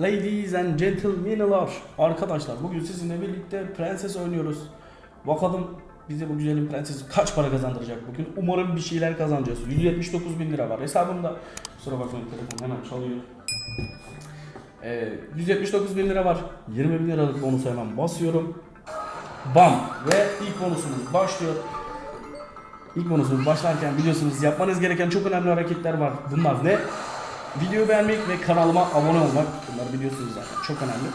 Ladies and gentlemen'lar. Arkadaşlar bugün sizinle birlikte prenses oynuyoruz. Bakalım bize bu güzelim prenses kaç para kazandıracak bugün. Umarım bir şeyler kazanacağız. 179 bin lira var hesabımda. Kusura bakmayın telefon hemen çalıyor. Ee, 179 bin lira var. 20 bin liralık bonusu hemen basıyorum. Bam! Ve ilk bonusumuz başlıyor. İlk bonusumuz başlarken biliyorsunuz yapmanız gereken çok önemli hareketler var. Bunlar ne? Videoyu beğenmek ve kanalıma abone olmak. Bunları biliyorsunuz zaten çok önemli.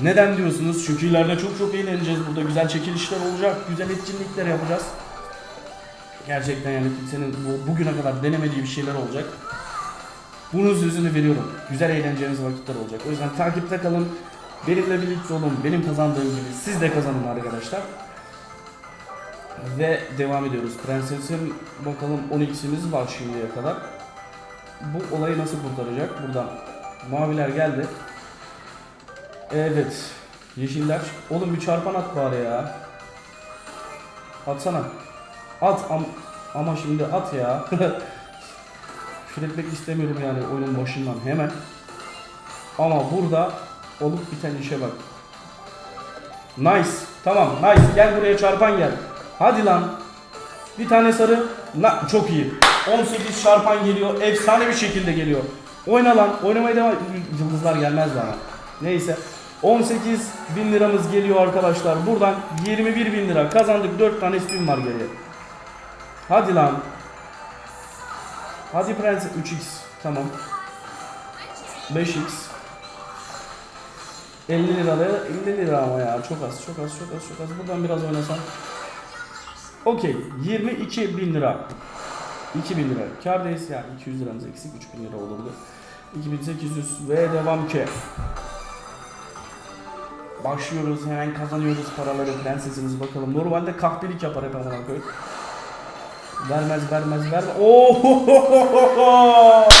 Neden diyorsunuz? Çünkü ileride çok çok eğleneceğiz. Burada güzel çekilişler olacak. Güzel etkinlikler yapacağız. Gerçekten yani kimsenin bu, bugüne kadar denemediği bir şeyler olacak. Bunun sözünü veriyorum. Güzel eğleneceğiniz vakitler olacak. O yüzden takipte kalın. Benimle birlikte olun. Benim kazandığım gibi siz de kazanın arkadaşlar. Ve devam ediyoruz. Prensesin bakalım 12'simiz var şimdiye kadar. Bu olayı nasıl kurtaracak? Buradan maviler geldi. Evet. Yeşiller. Oğlum bir çarpan at bari ya. Atsana. At am ama şimdi at ya. Küfür etmek istemiyorum yani oyunun başından hemen. Ama burada olup biten işe bak. Nice. Tamam nice. Gel buraya çarpan gel. Hadi lan. Bir tane sarı. Na, çok iyi. 18 çarpan geliyor. Efsane bir şekilde geliyor. Oyna lan. Oynamaya devam. Yıldızlar gelmez bana. Neyse. 18 bin liramız geliyor arkadaşlar. Buradan 21 bin lira kazandık. 4 tane spin var geriye. Hadi lan. Hadi prens 3x. Tamam. 5x. 50 liralı 50 lira ama ya çok az çok az çok az çok az buradan biraz oynasam Okey 22 bin lira 2000 lira kardayız yani 200 liramız eksik 3000 lira olurdu 2800 ve devam ki Başlıyoruz hemen kazanıyoruz paraları prensesimiz bakalım normalde kahpelik yapar hep amına koyayım Vermez vermez vermez Ohohohoho!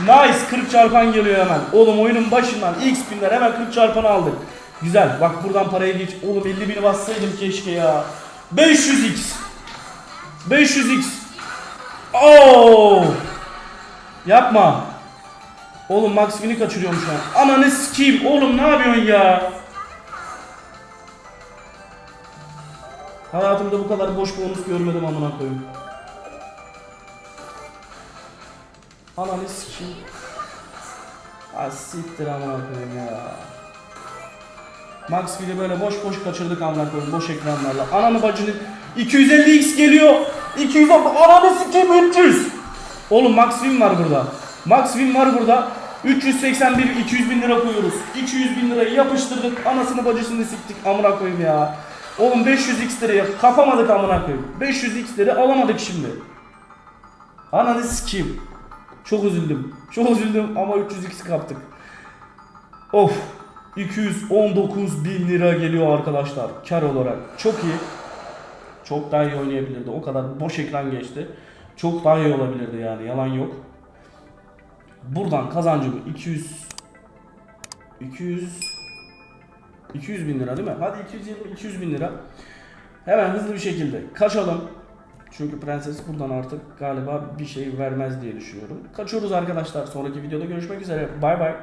Nice 40 çarpan geliyor hemen. Oğlum oyunun başından ilk spinler hemen 40 çarpanı aldık. Güzel bak buradan paraya geç. Oğlum 50 bini bassaydım keşke ya. 500x. 500x. Oo! Yapma. Oğlum Max Win'i kaçırıyorum şu an. Ananı sikeyim. Oğlum ne yapıyorsun ya? Hayatımda bu kadar boş bonus görmedim amına koyayım. Ananı sikeyim. Ha siktir amına koyayım ya. Max Will'i böyle boş boş kaçırdık amına koyayım boş ekranlarla. Ananı bacını 250x geliyor. 200 ananı sikeyim 300. Oğlum Max Win var burada. Max Win var burada. 381 200 bin lira koyuyoruz. 200 bin lirayı yapıştırdık. Anasını bacısını siktik amına koyayım ya. Oğlum 500 x lirayı kapamadık amına koyayım. 500 x lirayı alamadık şimdi. Ananı sikeyim. Çok üzüldüm. Çok üzüldüm ama 300x kaptık. Of. 219 bin lira geliyor arkadaşlar. Kar olarak. Çok iyi. Çok daha iyi oynayabilirdi. O kadar boş ekran geçti. Çok daha iyi olabilirdi yani. Yalan yok. Buradan kazancım 200 200 200 bin lira değil mi? Hadi 220 200 bin lira. Hemen hızlı bir şekilde kaçalım. Çünkü prenses buradan artık galiba bir şey vermez diye düşünüyorum. Kaçıyoruz arkadaşlar. Sonraki videoda görüşmek üzere. Bay bay.